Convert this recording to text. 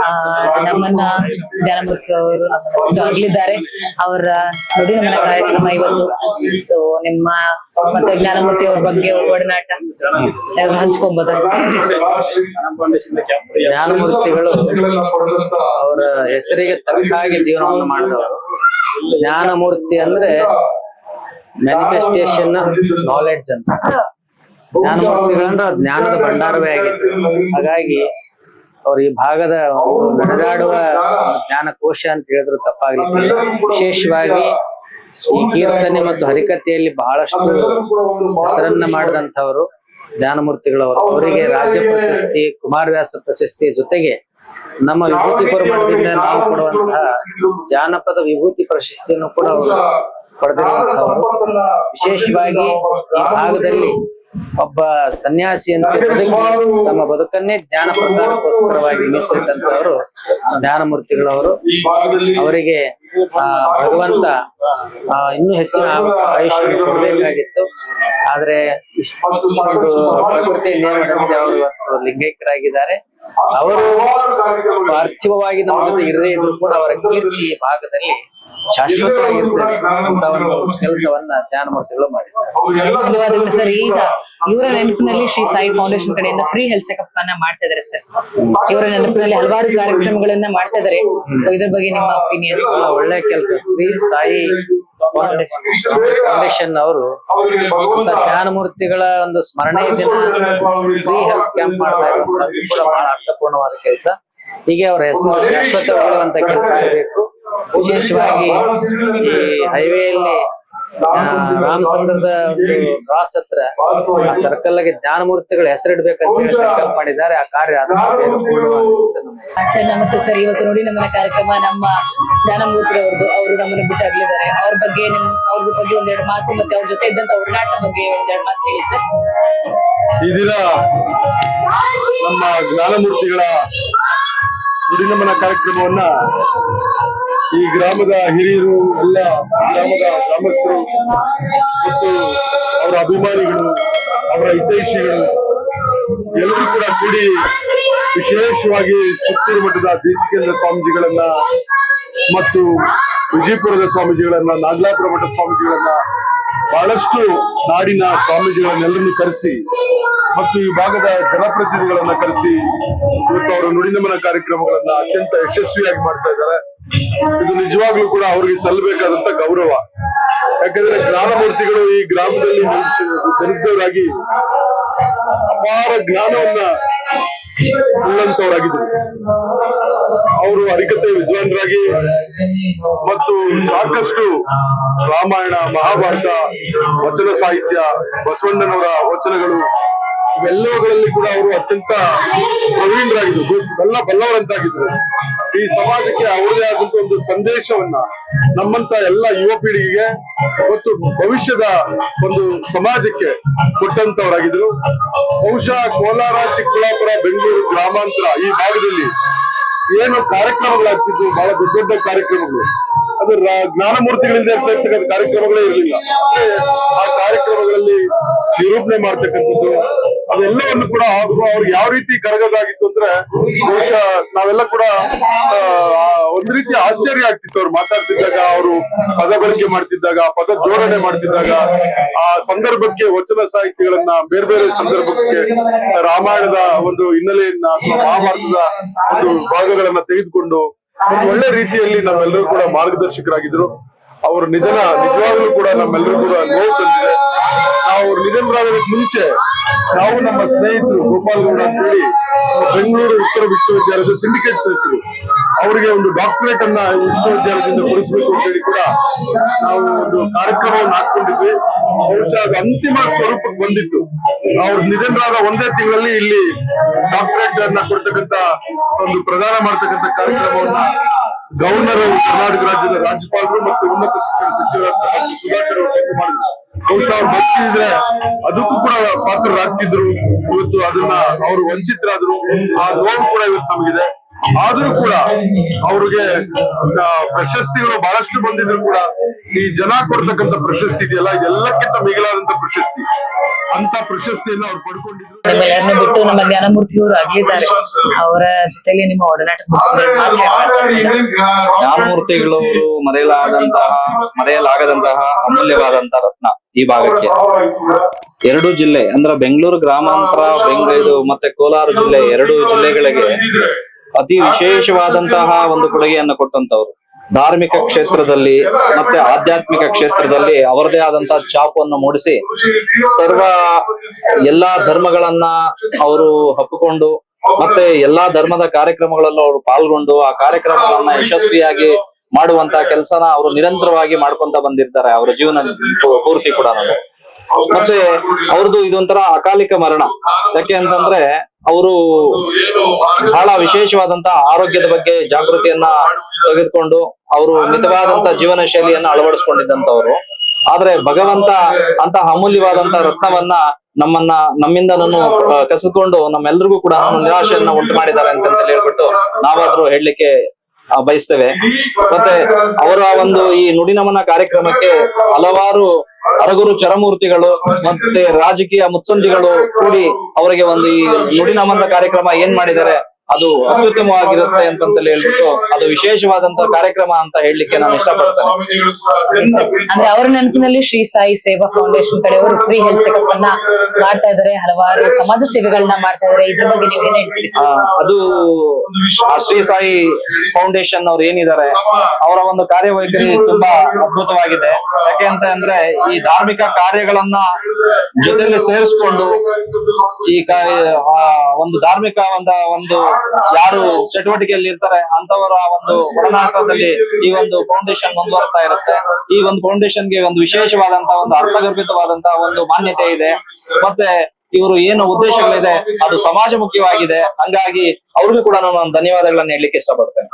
ಆ, ನಮ್ಮನ್ನ ಜ್ಞಾನಮೂರ್ತಿ ಅವರು ಆಗಲಿದ್ದಾರೆ ಅವರ ನುಡಿ ನಮನ ಕಾರ್ಯಕ್ರಮ ಇವತ್ತು. ಸೊ ನಿಮ್ಮ ಮತ್ತೆ ಜ್ಞಾನಮೂರ್ತಿ ಅವ್ರ ಬಗ್ಗೆ ಒಡನಾಟ ಹಂಚ್ಕೊಂಬೋದು? ಜ್ಞಾನಮೂರ್ತಿಗಳು ಅವರ ಹೆಸರಿಗೆ ತಕ್ಕಾಗಿ ಜೀವನವನ್ನು ಮಾಡಿದವರು. ಜ್ಞಾನಮೂರ್ತಿ ಅಂದ್ರೆ ಮ್ಯಾನಿಫೆಸ್ಟೇಷನ್ ನಾಲೆಡ್ಜ್ ಅಂತ. ಜ್ಞಾನಮೂರ್ತಿಗಳಂದ್ರೆ ಜ್ಞಾನದ ಭಂಡಾರವೇ ಆಗಿತ್ತು. ಹಾಗಾಗಿ ಅವ್ರು ಈ ಭಾಗದ ನಡೆದಾಡುವ ನಡೆದಾಡುವ ಜ್ಞಾನಕೋಶ ಅಂತ ಹೇಳಿದ್ರು ತಪ್ಪಾಗ್ಲಿಕ್ಕೆ. ವಿಶೇಷವಾಗಿ ಈ ಕೀರ್ತನೆ ಮತ್ತು ಹರಿಕತೆಯಲ್ಲಿ ಬಹಳಷ್ಟು ಹೆಸರನ್ನ ಮಾಡಿದಂಥವರು ಜ್ಞಾನಮೂರ್ತಿಗಳವರು ಅವರಿಗೆ ರಾಜ್ಯ ಪ್ರಶಸ್ತಿ, ಕುಮಾರವ್ಯಾಸ ಪ್ರಶಸ್ತಿ ಜೊತೆಗೆ ನಮ್ಮ ವಿಭೂತಿ ಪರಮಾಣದಿಂದ ನಾವು ಕೊಡುವಂತಹ ಜಾನಪದ ವಿಭೂತಿ ಪ್ರಶಸ್ತಿಯನ್ನು ಕೂಡ ಅವರು ಪಡೆದಿರುವಂತಹವರು ವಿಶೇಷವಾಗಿ ಈ ಭಾಗದಲ್ಲಿ ಒಬ್ಬ ಸನ್ಯಾಸಿ ಅಂತ ತಿಳ್ಕೊಂಡು ತಮ್ಮ ಬದುಕನ್ನೇ ಜ್ಞಾನ ಪ್ರಸಾರಕ್ಕೋಸ್ಕರವಾಗಿ ಮೀಸಲಿಟ್ಟಂತವರು ಜ್ಞಾನಮೂರ್ತಿಗಳವರು. ಅವರಿಗೆ ಆ ಭಗವಂತ ಆ, ಇನ್ನೂ ಹೆಚ್ಚಿನ ಆಯುಷ್ಯ ಕೊಡಬೇಕಾಗಿತ್ತು. ಆದ್ರೆ ಇಷ್ಟು ಪ್ರಕೃತಿ ನಿಯಮದಂತೆ ಅವರು ಇವತ್ತು ಲಿಂಗೈಕ್ಯರಾಗಿದ್ದಾರೆ. ಅವರು ಪಾರ್ಥಿವವಾಗಿ ನಮ್ಮ ಜೊತೆ ಇರದೇ ಇದ್ರು ಕೂಡ ಅವರ ಕೀರ್ತಿ ಈ ಭಾಗದಲ್ಲಿ ಶಾಶ್ವತವಾಗಿರ್ತಾರೆ ಕೆಲಸವನ್ನ ಧ್ಯಾನ ಕೆಲಸವನ್ನ ಜ್ಞಾನಮೂರ್ತಿಗಳು ಮಾಡಿದ್ದಾರೆ ಸರ್. ಈಗ ಇವರ ನೆನಪಿನಲ್ಲಿ ಶ್ರೀ ಸಾಯಿ ಫೌಂಡೇಶನ್ ಕಡೆಯಿಂದ ಫ್ರೀ ಹೆಲ್ತ್ ಚೆಕಪ್ ಅನ್ನ ಮಾಡ್ತಾ ಇದಾರೆ ಸರ್. ಇವರ ನೆನಪಿನಲ್ಲಿ ಹಲವಾರು ಕಾರ್ಯಕ್ರಮಗಳನ್ನ ಮಾಡ್ತಾ ಇದಾರೆ ಸೊ ಇದ್ರ ಬಗ್ಗೆ ನಿಮ್ಮ ಒಪಿನಿಯನ್ ಬಹಳ ಒಳ್ಳೆ ಕೆಲಸ. ಶ್ರೀ ಸಾಯಿ ಫೌಂಡೇಶನ್ ಅವರು ಜ್ಞಾನಮೂರ್ತಿಗಳ ಒಂದು ಸ್ಮರಣೆ ದಿನ ಫ್ರೀ ಹೆಲ್ತ್ ಕ್ಯಾಂಪ್ ಮಾಡ್ತಾ ಇದ್ದಾರೆ. ಬಹಳ ಅರ್ಥಪೂರ್ಣವಾದ ಕೆಲಸ. ಹೀಗೆ ಅವರ ಹೆಸರು ಶಾಶ್ವತ ಉಳಿಯುವಂತ ಕೆಲಸ ಆಗಬೇಕು ವಿಶೇಷವಾಗಿ ಈ ಹೈವೇಯಲ್ಲಿ ರಾಮಚಂದ್ರದ ಒಂದು ಕ್ರಾಸ್ ಹತ್ರ ಆ ಸರ್ಕಲ್ಗೆ ಜ್ಞಾನಮೂರ್ತಿಗಳ ಹೆಸರಿಡ್ಬೇಕಂತ ಹೇಳಿ ಸಂಕಲ್ಪ ಮಾಡಿದ್ದಾರೆ. ಆ ಕಾರ್ಯ ಸರ್ ನಮಸ್ತೆ ಸರ್. ಇವತ್ತು ನೋಡಿ ನಮ್ಮ ಕಾರ್ಯಕ್ರಮ ನಮ್ಮ ಜ್ಞಾನಮೂರ್ತಿ ಅವ್ರದ್ದು ಅವರು ನಮ್ಮನ್ನು ಬಿಟ್ಟು ಅಗಲಿದ್ದಾರೆ. ಅವ್ರ ಬಗ್ಗೆ ನಿಮ್ ಅವ್ರ ಬಗ್ಗೆ ಒಂದೆರಡು ಮಾತು ಮತ್ತೆ ಅವ್ರ ಜೊತೆ ಇದ್ದಂತ ಒಡನಾಟ ಬಗ್ಗೆ ಒಂದೆರಡು ಮಾತು ಹೇಳಿ ಸರ್. ಈ ದಿನ ನಮ್ಮ ಜ್ಞಾನಮೂರ್ತಿಗಳ ನುಡಿನಮನ ಕಾರ್ಯಕ್ರಮವನ್ನ ಈ ಗ್ರಾಮದ ಹಿರಿಯರು, ಎಲ್ಲ ಗ್ರಾಮದ ಗ್ರಾಮಸ್ಥರು ಮತ್ತು ಅವರ ಅಭಿಮಾನಿಗಳು, ಅವರ ಹಿತೈಷಿಗಳು, ಎಲ್ಲರೂ ಕೂಡ ಕೂಡಿ ವಿಶೇಷವಾಗಿ ಸುತ್ತೂರು ಮಠದ ದೇಶಿಕೇಂದ್ರ ಸ್ವಾಮೀಜಿಗಳನ್ನ ಮತ್ತು ವಿಜಯಪುರದ ಸ್ವಾಮೀಜಿಗಳನ್ನ, ನಾಗಲಾಪುರ ಮಠದ ಸ್ವಾಮೀಜಿಗಳನ್ನ ಬಹಳಷ್ಟು ನಾಡಿನ ಸ್ವಾಮೀಜಿಗಳನ್ನೆಲ್ಲರನ್ನು ಕರೆಸಿ ಮತ್ತು ಈ ಭಾಗದ ಜನಪ್ರತಿನಿಧಿಗಳನ್ನ ಕರೆಸಿ ಇವತ್ತು ಅವರ ನುಡಿನಮನ ಕಾರ್ಯಕ್ರಮಗಳನ್ನ ಅತ್ಯಂತ ಯಶಸ್ವಿಯಾಗಿ ಮಾಡ್ತಾ ಇದ್ದಾರೆ. ಇದು ನಿಜವಾಗ್ಲೂ ಕೂಡ ಅವ್ರಿಗೆ ಸಲ್ಲಬೇಕಾದಂತ ಗೌರವ. ಯಾಕಂದ್ರೆ ಜ್ಞಾನಮೂರ್ತಿಗಳು ಈ ಗ್ರಾಮದಲ್ಲಿ ಜನಿಸಿ- ಜನಿಸಿದವರಾಗಿ ಅಪಾರ ಜ್ಞಾನವನ್ನ ಉಳ್ಳಂತವರಾಗಿದ್ರು. ಅವರು ಅರಿಕತೆ ವಿದ್ವಾಂಸರಾಗಿ ಮತ್ತು ಸಾಕಷ್ಟು ರಾಮಾಯಣ, ಮಹಾಭಾರತ, ವಚನ ಸಾಹಿತ್ಯ, ಬಸವಣ್ಣನವರ ವಚನಗಳು ಇವೆಲ್ಲವುಗಳಲ್ಲಿ ಕೂಡ ಅವರು ಅತ್ಯಂತ ಪ್ರವೀಣರಾಗಿದ್ರು. ಎಲ್ಲ ಬಲ್ಲವರಂತಾಗಿದ್ರು. ಈ ಸಮಾಜಕ್ಕೆ ಅವರದೇ ಆದಂತ ಒಂದು ಸಂದೇಶವನ್ನ ನಮ್ಮಂತ ಎಲ್ಲ ಯುವ ಪೀಳಿಗೆಗೆ ಮತ್ತು ಭವಿಷ್ಯದ ಒಂದು ಸಮಾಜಕ್ಕೆ ಕೊಟ್ಟಂತವರಾಗಿದ್ರು. ಬಹುಶಃ ಕೋಲಾರ ಚಿಕ್ಕಬಳ್ಳಾಪುರ ಬೆಂಗಳೂರು ಗ್ರಾಮಾಂತರ ಈ ಭಾಗದಲ್ಲಿ ಏನು ಕಾರ್ಯಕ್ರಮಗಳಾಗ್ತಿದ್ವು, ಬಹಳ ದೊಡ್ಡ ದೊಡ್ಡ ಕಾರ್ಯಕ್ರಮಗಳು. ಅದು ಜ್ಞಾನಮೂರ್ತಿಗಳಿಂದ ಇರ್ತಕ್ಕಂಥ ಕಾರ್ಯಕ್ರಮಗಳೇ ಇರಲಿಲ್ಲ. ಆ ಕಾರ್ಯಕ್ರಮಗಳಲ್ಲಿ ನಿರೂಪಣೆ ಮಾಡ್ತಕ್ಕಂಥದ್ದು ಅದೆಲ್ಲವನ್ನು ಕೂಡ ಅವ್ರು ಯಾವ ರೀತಿ ಕರಗದಾಗಿತ್ತು ಅಂದ್ರೆ ಬಹುಶಃ ನಾವೆಲ್ಲ ಕೂಡ ಒಂದ್ ರೀತಿ ಆಶ್ಚರ್ಯ ಆಗ್ತಿತ್ತು ಅವ್ರು ಮಾತಾಡ್ತಿದ್ದಾಗ, ಅವರು ಪದ ಬಳಕೆ ಮಾಡ್ತಿದ್ದಾಗ ಪದ ಜೋಡಣೆ ಮಾಡ್ತಿದ್ದಾಗ, ಆ ಸಂದರ್ಭಕ್ಕೆ ವಚನ ಸಾಹಿತ್ಯಗಳನ್ನ ಬೇರೆ ಬೇರೆ ಸಂದರ್ಭಕ್ಕೆ ರಾಮಾಯಣದ ಒಂದು ಹಿನ್ನೆಲೆಯನ್ನ ಮಹಾಭಾರತದ ಒಂದು ಭಾಗಗಳನ್ನ ತೆಗೆದುಕೊಂಡು ಒಳ್ಳೆ ರೀತಿಯಲ್ಲಿ ನಾವೆಲ್ಲರೂ ಕೂಡ ಮಾರ್ಗದರ್ಶಕರಾಗಿದ್ರು. ಅವ್ರ ನಿಧನ ನಿಜವಾಗ್ಲೂ ಕೂಡ ನಮ್ಮೆಲ್ಲರೂ ಕೂಡ ನೋವು ತಂದಿದೆ. ನಾವು ನಿಧನರಾಗೋದಕ್ಕೆ ಮುಂಚೆ ನಾವು ನಮ್ಮ ಸ್ನೇಹಿತರು ಗೋಪಾಲ್ ಗೌಡ ಅಂತ ಹೇಳಿ ಬೆಂಗಳೂರು ಉತ್ತರ ವಿಶ್ವವಿದ್ಯಾಲಯದ ಸಿಂಡಿಕೇಟ್ ಸದಸ್ಯರು. ಅವರಿಗೆ ಒಂದು ಡಾಕ್ಟರೇಟ್ ಅನ್ನ ವಿಶ್ವವಿದ್ಯಾಲಯದಿಂದ ಕೊಡಿಸಬೇಕು ಅಂತ ಹೇಳಿ ಕೂಡ ನಾವು ಒಂದು ಕಾರ್ಯಕ್ರಮವನ್ನು ಹಾಕೊಂಡಿದ್ವಿ ಬಹುಶಃ ಅದು ಅಂತಿಮ ಸ್ವರೂಪಕ್ಕೆ ಬಂದಿತ್ತು. ಅವ್ರ ನಿಧನರಾದ ಒಂದೇ ತಿಂಗಳಲ್ಲಿ ಇಲ್ಲಿ ಡಾಕ್ಟರೇಟ್ ಅನ್ನ ಕೊಡ್ತಕ್ಕಂತ ಒಂದು ಪ್ರದಾನ ಮಾಡ್ತಕ್ಕಂಥ ಕಾರ್ಯಕ್ರಮವನ್ನ ಗವರ್ನರ್ ಕರ್ನಾಟಕ ರಾಜ್ಯದ ರಾಜ್ಯಪಾಲರು ಮತ್ತು ಉನ್ನತ ಶಿಕ್ಷಣ ಸಚಿವರಾದ ಸುಧಾಕರ್ ಅವರು ಮಾಡಿದ್ರು. ಬಹುಶಃ ಅವ್ರು ಬದುಕಿದ್ರೆ ಅದಕ್ಕೂ ಕೂಡ ಪಾತ್ರರಾಗ್ತಿದ್ರು ಇವತ್ತು ಅದನ್ನ ಅವರು ವಂಚಿತರಾದ್ರು, ಆ ನೋವು ಕೂಡ ಇವತ್ತು ನಮಗಿದೆ. ಆದ್ರೂ ಕೂಡ ಅವ್ರಿಗೆ ಪ್ರಶಸ್ತಿಗಳು ಬಹಳಷ್ಟು ಬಂದಿದ್ರು ಕೂಡ ಈ ಜನ ಕೊಡ್ತಕ್ಕಂಥ ಪ್ರಶಸ್ತಿ ಇದೆಯಲ್ಲ, ಇದೆಲ್ಲಕ್ಕಿಂತ ಮಿಗಿಲಾದಂತ ಪ್ರಶಸ್ತಿ. ಅಂತ ಪ್ರಶಸ್ತಿಯನ್ನ ಅವ್ರು ಪಡ್ಕೊಂಡಿದ್ರು. ನಿಮ್ಮೆಲ್ಲರನ್ನ ಬಿಟ್ಟು ನಮ್ಮ ಜ್ಞಾನಮೂರ್ತಿ ಅವರು ಅಗಲಿದ್ದಾರೆ ಅವರ ಜೊತೆಗೆ ನಿಮ್ಮ ಒಡನಾಟ ಜ್ಞಾನಮೂರ್ತಿಗಳವರು ಮರೆಯಲಾದಂತಹ ಮರೆಯಲಾಗದಂತಹ ಅಮೂಲ್ಯವಾದಂತಹ ರತ್ನ ಈ ಭಾಗಕ್ಕೆ. ಎರಡು ಜಿಲ್ಲೆ ಅಂದ್ರೆ ಬೆಂಗಳೂರು ಗ್ರಾಮಾಂತರ ಬೆಂಗಳೂರು ಮತ್ತೆ ಕೋಲಾರ ಜಿಲ್ಲೆ ಎರಡು ಜಿಲ್ಲೆಗಳಿಗೆ ಅತಿ ವಿಶೇಷವಾದಂತಹ ಒಂದು ಕೊಡುಗೆಯನ್ನು ಕೊಟ್ಟಂತವ್ರು. ಧಾರ್ಮಿಕ ಕ್ಷೇತ್ರದಲ್ಲಿ ಮತ್ತೆ ಆಧ್ಯಾತ್ಮಿಕ ಕ್ಷೇತ್ರದಲ್ಲಿ ಅವರದೇ ಆದಂತಹ ಛಾಪನ್ನು ಮೂಡಿಸಿ ಸರ್ವ ಎಲ್ಲಾ ಧರ್ಮಗಳನ್ನ ಅವರು ಹಪ್ಪಿಕೊಂಡು ಮತ್ತೆ ಎಲ್ಲಾ ಧರ್ಮದ ಕಾರ್ಯಕ್ರಮಗಳಲ್ಲೂ ಅವರು ಪಾಲ್ಗೊಂಡು ಆ ಕಾರ್ಯಕ್ರಮಗಳನ್ನ ಯಶಸ್ವಿಯಾಗಿ ಮಾಡುವಂತ ಕೆಲಸನ ಅವರು ನಿರಂತರವಾಗಿ ಮಾಡ್ಕೊಂತ ಬಂದಿರ್ತಾರೆ. ಅವರ ಜೀವನ ಪೂರ್ತಿ ಕೂಡ. ಮತ್ತೆ ಅವ್ರದ್ದು ಇದೊಂಥರ ಅಕಾಲಿಕ ಮರಣ. ಯಾಕೆ ಅಂತಂದ್ರೆ ಅವರು ಬಹಳ ವಿಶೇಷವಾದಂತ ಆರೋಗ್ಯದ ಬಗ್ಗೆ ಜಾಗೃತಿಯನ್ನ ತೆಗೆದುಕೊಂಡು ಅವರು ಮಿತವಾದಂತ ಜೀವನ ಶೈಲಿಯನ್ನ ಅಳವಡಿಸ್ಕೊಂಡಿದ್ದಂತವ್ರು ಆದ್ರೆ ಭಗವಂತ ಅಂತ ಅಮೂಲ್ಯವಾದಂತ ರತ್ನವನ್ನ ನಮ್ಮನ್ನ, ನಮ್ಮಿಂದ ನಾನು ಕಸಿದುಕೊಂಡು ನಮ್ಮೆಲ್ರಿಗೂ ಕೂಡ ನಿರಾಶೆಯನ್ನ ಉಂಟು ಮಾಡಿದ್ದಾರೆ ಅಂತ ಹೇಳ್ಬಿಟ್ಟು ನಾವಾದ್ರೂ ಹೇಳಲಿಕ್ಕೆ ಬಯಸ್ತೇವೆ. ಮತ್ತೆ ಅವರ ಒಂದು ಈ ನುಡಿನಮನ ಕಾರ್ಯಕ್ರಮಕ್ಕೆ ಹಲವಾರು ಅರಗುರು ಚರಮೂರ್ತಿಗಳು ಮತ್ತೆ ರಾಜಕೀಯ ಮುತ್ಸಂದಿಗಳು ಕೂಡಿ ಅವರಿಗೆ ಒಂದು ಈ ನುಡಿನಮನ ಕಾರ್ಯಕ್ರಮ ಏನ್ ಮಾಡಿದ್ದಾರೆ ಅದು ಅತ್ಯುತ್ತಮವಾಗಿರುತ್ತೆ ಅಂತಂತಲೇ ಹೇಳ್ಬಿಟ್ಟು ಅದು ವಿಶೇಷವಾದಂತ ಕಾರ್ಯಕ್ರಮ ಅಂತ ಹೇಳಲಿಕ್ಕೆ ನಾನು ಇಷ್ಟಪಡ್ತೇನೆ. ಅಂದ್ರೆ ಅವರ ನೆನಪಿನಲ್ಲಿ ಶ್ರೀ ಸಾಯಿ ಸೇವಾ ಫೌಂಡೇಶನ್ ಕಡೆಯವರು ಫ್ರೀ ಹೆಲ್ತ್ ಚೆಕ್ಅಪ್ ಅನ್ನ ಮಾಡ್ತಾ ಇದಾರೆ ಹಲವಾರು ಸಮಾಜ ಸೇವೆಗಳನ್ನ ಮಾಡ್ತಾ ಇದಾರೆ ಇದ್ರ ಬಗ್ಗೆ ನೀವು ಏನ್ ಹೇಳ್ತೀರಿ ಅದು ಶ್ರೀ ಸಾಯಿ ಫೌಂಡೇಶನ್ ಅವ್ರು ಏನಿದ್ದಾರೆ ಅವರ ಒಂದು ಕಾರ್ಯವೈಖರಿ ತುಂಬಾ ಅದ್ಭುತವಾಗಿದೆ. ಯಾಕೆ ಅಂತ ಅಂದ್ರೆ ಈ ಧಾರ್ಮಿಕ ಕಾರ್ಯಗಳನ್ನ ಜೊತೆಯಲ್ಲಿ ಸೇರಿಸ್ಕೊಂಡು ಈ ಒಂದು ಧಾರ್ಮಿಕ ಒಂದ ಒಂದು ಯಾರು ಚಟುವಟಿಕೆಯಲ್ಲಿ ಇರ್ತಾರೆ ಅಂತವರ ಒಂದು ಒಡನಾಟದಲ್ಲಿ ಈ ಒಂದು ಫೌಂಡೇಶನ್ ಮುಂದುವರ್ತಾ ಇರುತ್ತೆ. ಈ ಒಂದು ಫೌಂಡೇಶನ್ಗೆ ಒಂದು ವಿಶೇಷವಾದಂತಹ ಒಂದು ಅರ್ಥಗರ್ಭಿತವಾದಂತಹ ಒಂದು ಮಾನ್ಯತೆ ಇದೆ. ಮತ್ತೆ ಇವರು ಏನು ಉದ್ದೇಶಗಳಿದೆ ಅದು ಸಮಾಜ ಮುಖ್ಯವಾಗಿದೆ. ಹಂಗಾಗಿ ಅವ್ರಿಗೂ ಕೂಡ ನಾನು ಧನ್ಯವಾದಗಳನ್ನ ಹೇಳಲಿಕ್ಕೆ ಇಷ್ಟಪಡ್ತೇನೆ.